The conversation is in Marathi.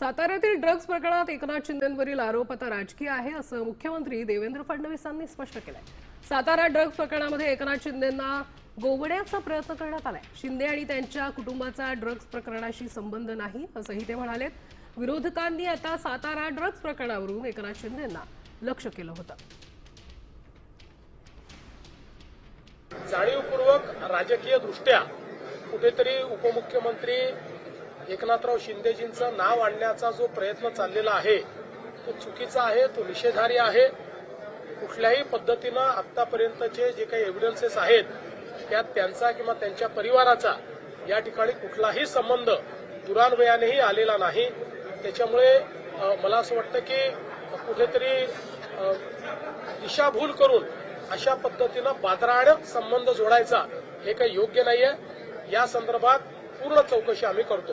साताऱ्यातील ड्रग्ज प्रकरणात एकनाथ शिंदेवरील आरोप आता राजकीय आहे असं मुख्यमंत्री देवेंद्र फडणवीसांनी स्पष्ट केलंय. सातारा ड्रग्ज प्रकरणामध्ये एकनाथ शिंदेना गोवण्याचा प्रयत्न करण्यात आलाय. शिंदे आणि त्यांच्या कुटुंबाचा ड्रग्ज प्रकरणाशी संबंध नाही असंही ते म्हणालेत. विरोधकांनी आता सातारा ड्रग्ज प्रकरणावरून एकनाथ शिंदेना लक्ष केलं होतं. जाणीवपूर्वक राजकीय दृष्ट्या कुठेतरी उपमुख्यमंत्री एकनाथराव शिंदेजींचं नाव आणण्याचा जो प्रयत्न चाललेला आहे तो चुकीचा आहे तो निषेधार्ह आहे. कुठल्याही पद्धतीनं आतापर्यंतचे जे काही एव्हिडन्सेस आहेत त्यात त्यांचा किंवा त्यांच्या परिवाराचा या ठिकाणी कुठलाही संबंध दुरान्वयानेही आलेला नाही. त्याच्यामुळे मला असं वाटतं की कुठेतरी दिशाभूल करून अशा पद्धतीनं बादराड संबंध जोडायचा हे काही योग्य नाहीये. या संदर्भात पूर्ण चौकशी आम्ही करतो